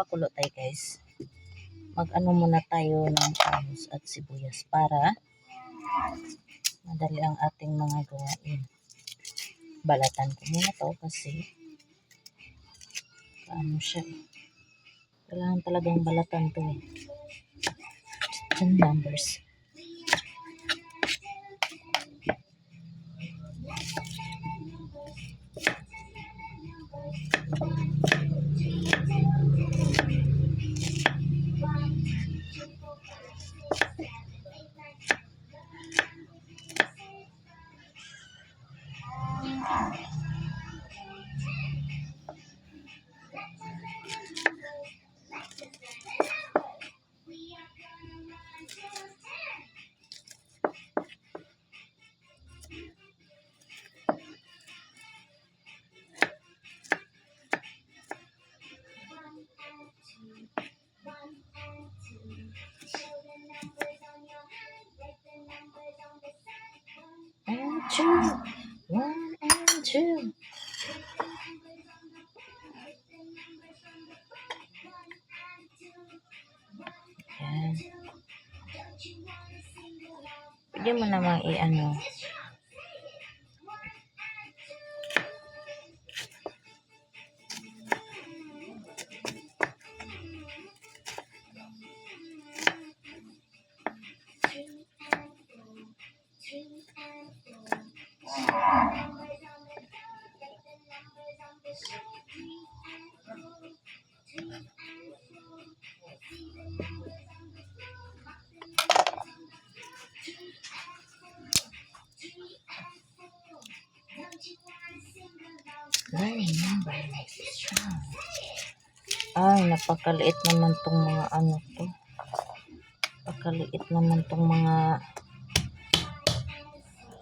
magpapakulo tayo guys. Mag-ano muna tayo ng ahos at sibuyas para madali ang ating mga gawain. Balatan ko muna to kasi ano siya eh. Kailangan talagang balatan to eh. Diyan numbers. and Yan. Pwede mo namang i-ano. Number makes you strong. Ay, napakaliit naman tong mga ano to. Napakaliit naman tong mga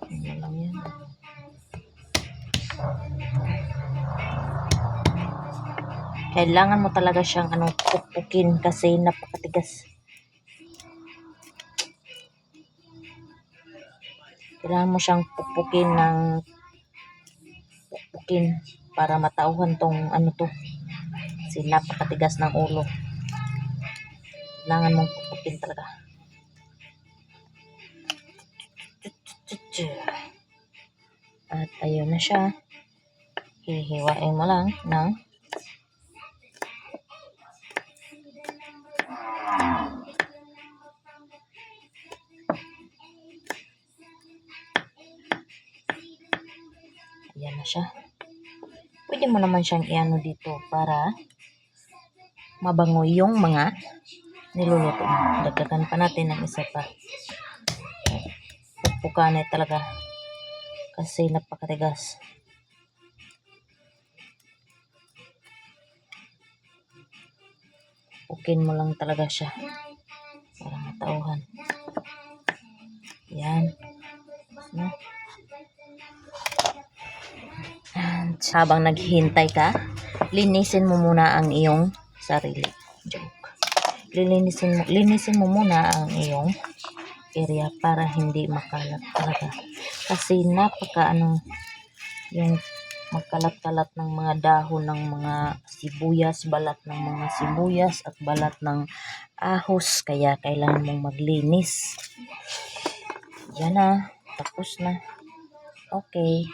ano lang yan. Kailangan mo talaga siyang anong pukpukin kasi napakatigas. Kailangan mo siyang pukpukin ng pukpukin para matauhan tong ano to. Kasi napakatigas ng ulo. Kailangan mong pukpukin talaga. At ayun na siya. Hihiwain mo lang ng Ayan na siya. Pwede mo naman siyang iano dito para mabango yung mga niluluto mo. Dagdagan pa natin ng isa pa. Pagpukanay talaga. Kasi napakatigas. Pukin mo lang talaga siya. Para matauhan. Yan. No? And habang naghihintay ka, linisin mo muna ang iyong sarili. Joke. Lilinisin mo, linisin mo muna ang iyong area para hindi makalat talaga. Kasi napaka ano, yung magkalat-kalat ng mga dahon ng mga sibuyas, balat ng mga sibuyas at balat ng ahos. Kaya kailangan mong maglinis. Yan na. Tapos na. Okay.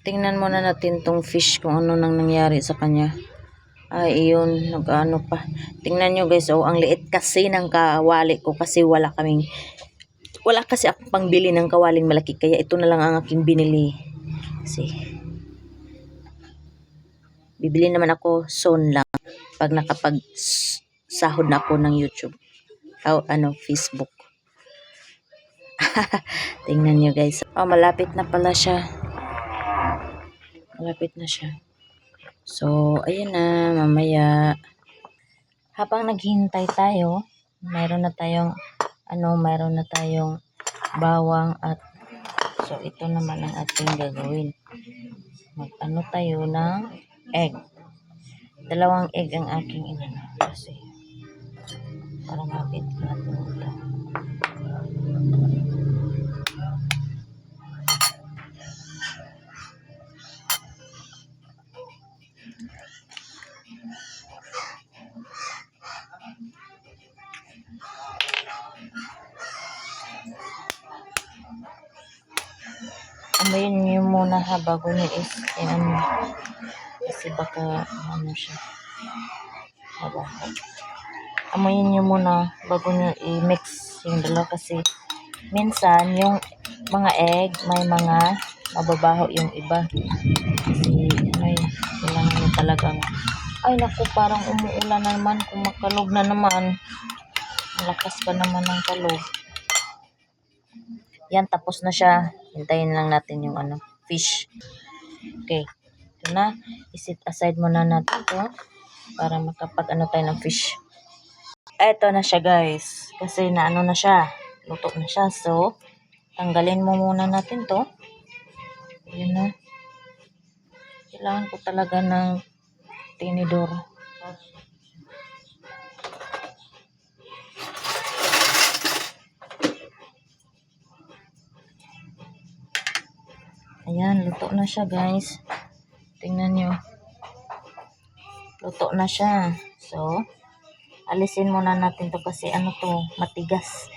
Tingnan muna natin tong fish kung ano nang nangyari sa kanya. Ay, iyon, nag-ano pa. Tingnan nyo guys, oh, ang liit kasi ng kawali ko kasi wala kaming, wala kasi akong pangbili ng kawaling malaki. Kaya ito na lang ang aking binili. Kasi, bibili naman ako soon lang pag nakapag sahod na ako ng YouTube. O, ano, Facebook. Tingnan nyo guys. Oh, malapit na pala siya. Malapit na siya. So, ayun na, mamaya. Habang naghihintay tayo, mayroon na tayong, ano, mayroon na tayong bawang at, so, ito naman ang ating gagawin. Mag-ano tayo ng egg. Dalawang egg ang aking inano. Kasi, para mapit natin ito. Amoyin niyo muna ha bago niyo is ano. Kasi baka ano siya. Mabaho. Amoyin niyo muna bago niyo i-mix yung dalawa kasi minsan yung mga egg may mga mababaho yung iba. Kasi ay kailangan niyo talagang ay naku parang umuulan na naman kung makalog na naman. Malakas pa naman ang kalog. Yan, tapos na siya. Hintayin lang natin yung ano, fish. Okay. Ito na. Isit aside muna natin to para makapag ano tayo ng fish. Eto na siya guys. Kasi naano na siya. Luto na siya. So, tanggalin mo muna natin to. Yun na. Kailangan ko talaga ng tinidor. Ayan, luto na siya guys. Tingnan nyo. Luto na siya. So, alisin muna natin to kasi ano to, matigas.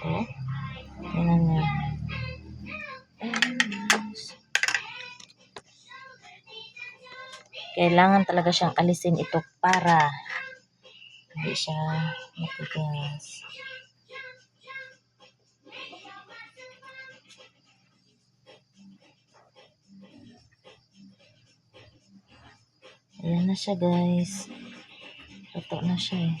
So, tingnan nyo. Kailangan talaga siyang alisin ito para hindi siya matigas. Ayan na siya guys. Luto na siya eh.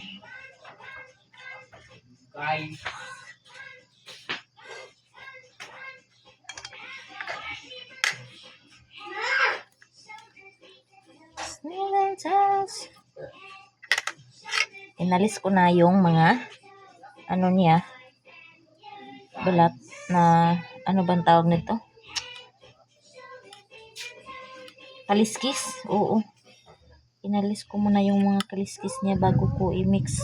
Snillentas. Inalis ko na yung mga ano niya balat na ano bang tawag nito? Kaliskis? Oo. Inalis ko muna yung mga kaliskis niya bago ko i-mix.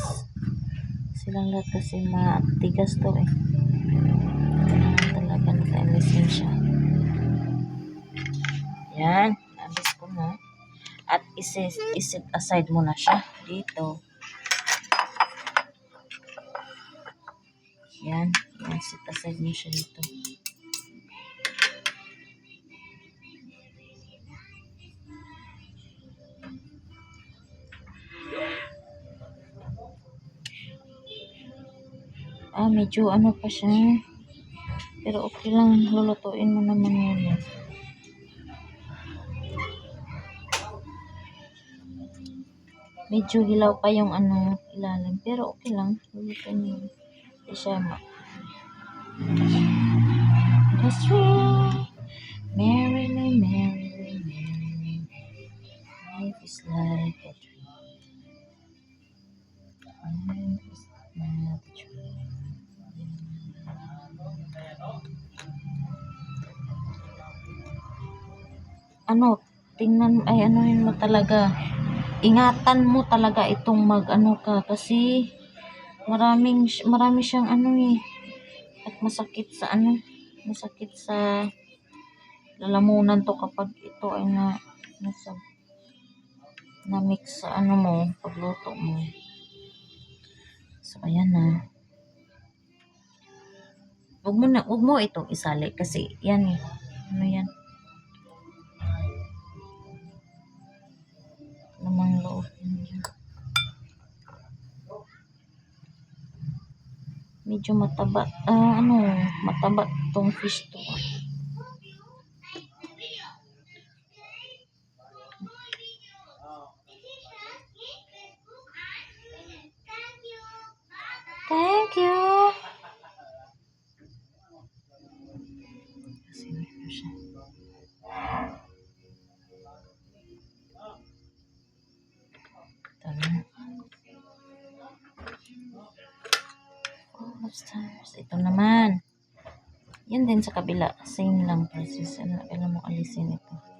Silang lahat kasi matigas to eh. Kailangan talaga naka-alisin siya. Yan. Alis ko na. At isit, isit aside muna siya dito. Yan. Yan. Sit aside mo siya dito. Medyo ano pa siya. Pero okay lang. Lulutuin mo naman eh. Medyo hilaw pa yung ano ilalim. Pero okay lang. Lulutuin yun. Hindi siya ma... That's right. Ano, tingnan, ay anuhin mo talaga. Ingatan mo talaga itong mag ano ka kasi maraming marami siyang ano eh at masakit sa ano masakit sa lalamunan to kapag ito ay na nasa na mix sa ano mo pagluto mo so ayan na Huwag mo na, huwag mo itong isali kasi yan eh. Ano yan? Medyo mataba, ah, ano, mataba tong fish to. Stars. Ito naman. Yan din sa kabila. Same lang process. Ano, kailan mo alisin ito.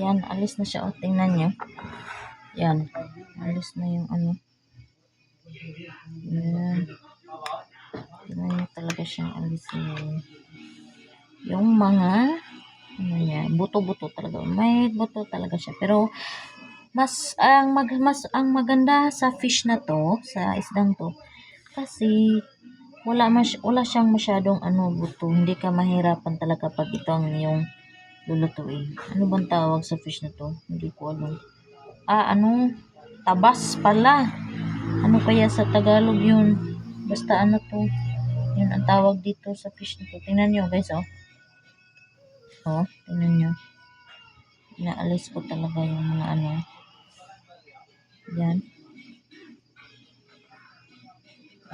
Yan, alis na siya. O, tingnan nyo. Yan. Alis na yung ano. Yan. Tingnan nyo talaga siyang alisin. Yung mga, ano niya, buto-buto talaga. May buto talaga siya. Pero, mas, ang, mag, mas, ang maganda sa fish na to, sa isdang to, kasi, wala, mas, wala siyang masyadong ano, buto. Hindi ka mahirapan talaga pag ito ang yung lulutuin. Ano bang tawag sa fish na to? Hindi ko alam. Ah, ano? Tabas pala. Ano kaya sa Tagalog yun? Basta ano to? Yun ang tawag dito sa fish na to. Tingnan nyo guys, oh. Oh, tingnan nyo. Inaalis ko talaga yung mga ano. Yan.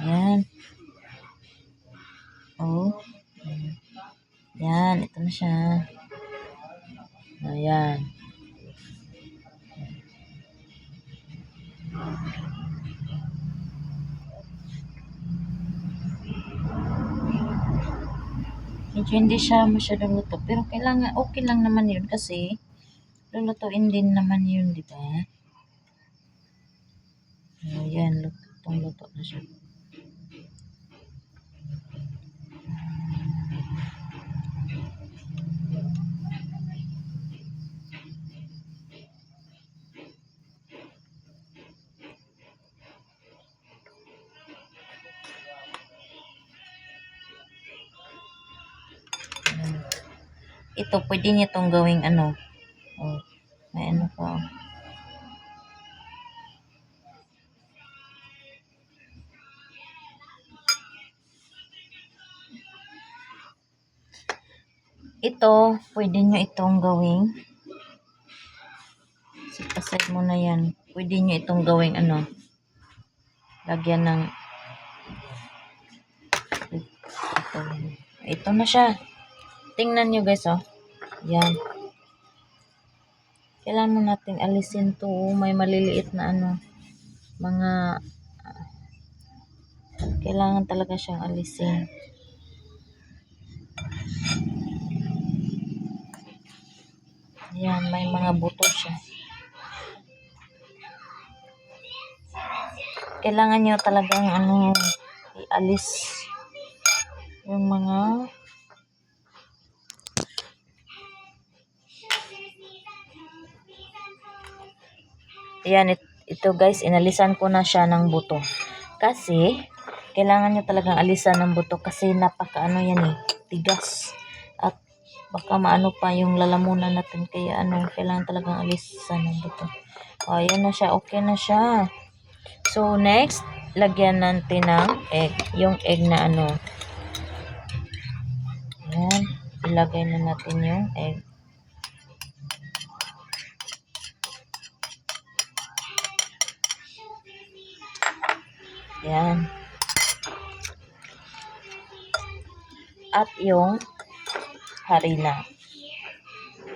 Yan. Oh. Yan, ito na siya. Ayan. Medyo hindi siya masyadong luto. Pero kailangan, okay lang naman yun kasi lulutuin din naman yun, di ba? Ayan, lutong luto na siya. Ito, pwede niyo itong gawing ano. Oh, may ano pa. Ito, pwede nyo itong gawing. Aside mo na yan. Pwede nyo itong gawing ano. Lagyan ng ito. Ito na siya. Tingnan nyo guys, oh. Yan. Kailangan mo nating alisin to. oh. May maliliit na ano. Mga kailangan talaga siyang alisin. Yan, may mga buto siya. Kailangan nyo talagang ano, ialis yung mga Yan, it- ito guys, inalisan ko na siya ng buto. Kasi, kailangan nyo talagang alisan ng buto kasi napaka ano yan eh, tigas. At baka maano pa yung lalamunan natin kaya ano, kailangan talagang alisan ng buto. O, ayan na siya, okay na siya. So, next, lagyan natin ng egg. Yung egg na ano. Ayan, ilagay na natin yung egg. Yan. At yung harina.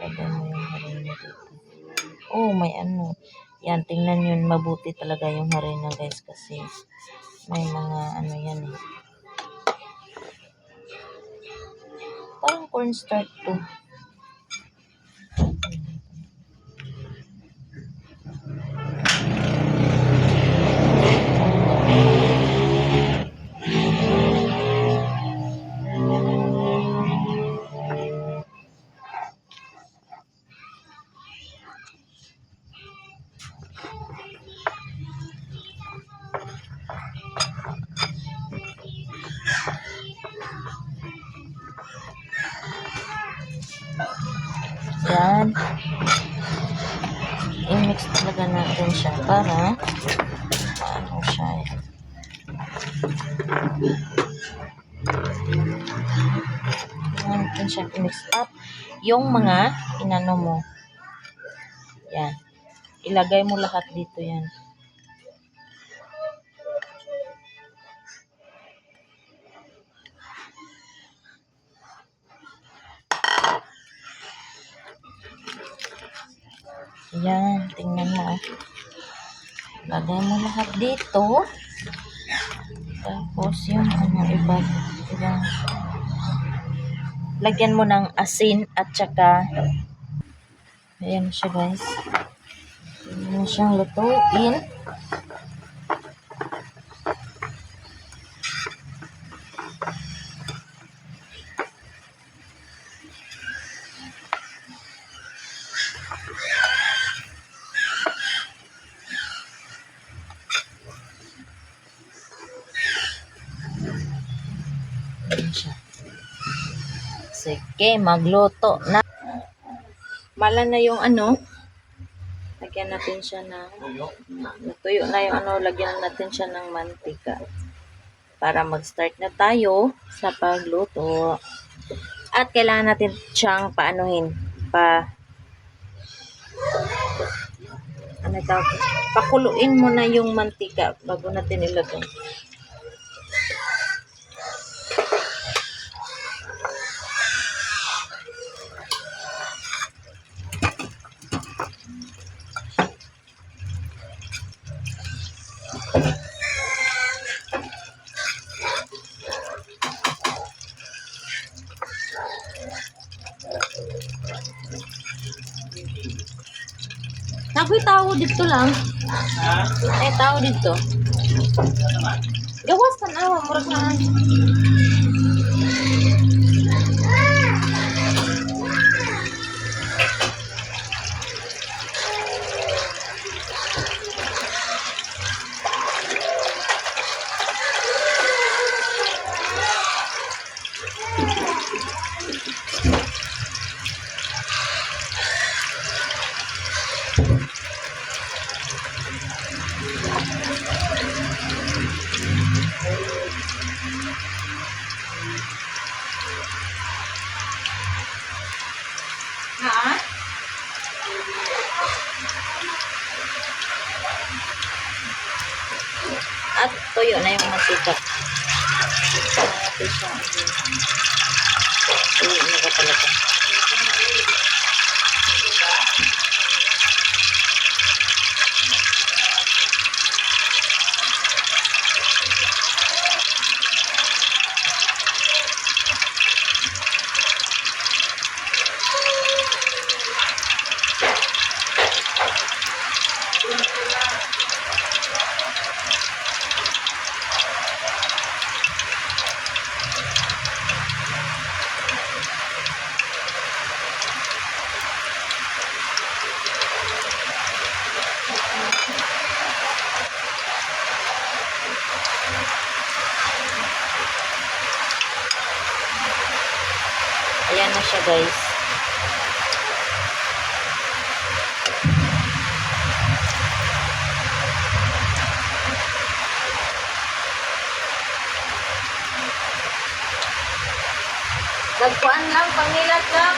Lagyan mo yung harina dito. Oh, may ano. Yan, tingnan yun. Mabuti talaga yung harina guys kasi may mga ano yan eh. Parang cornstarch to. Yung mga inano mo. Yan. Ilagay mo lahat dito yan. Yan, tingnan mo. oh. Lagay mo lahat dito. Tapos yung ano, iba, iba. Lagyan mo ng asin at saka Ayan siya guys. Ayan siyang lutuin. Ayan siya. Sige, magluto na. Mala na yung ano. Lagyan natin siya ng natuyo na yung ano, lagyan natin siya ng mantika. Para mag-start na tayo sa pagluto. At kailangan natin siyang paanuhin. Pa ano tawag? Pakuluin mo na yung mantika bago natin ilagay. Tao dito lang. Eh, tao dito. Gawas ka na, murag na. Ha? At tuyo na yung siya. Tuyo na ka talaga. guys. Nagkuan lang, pangilat lang.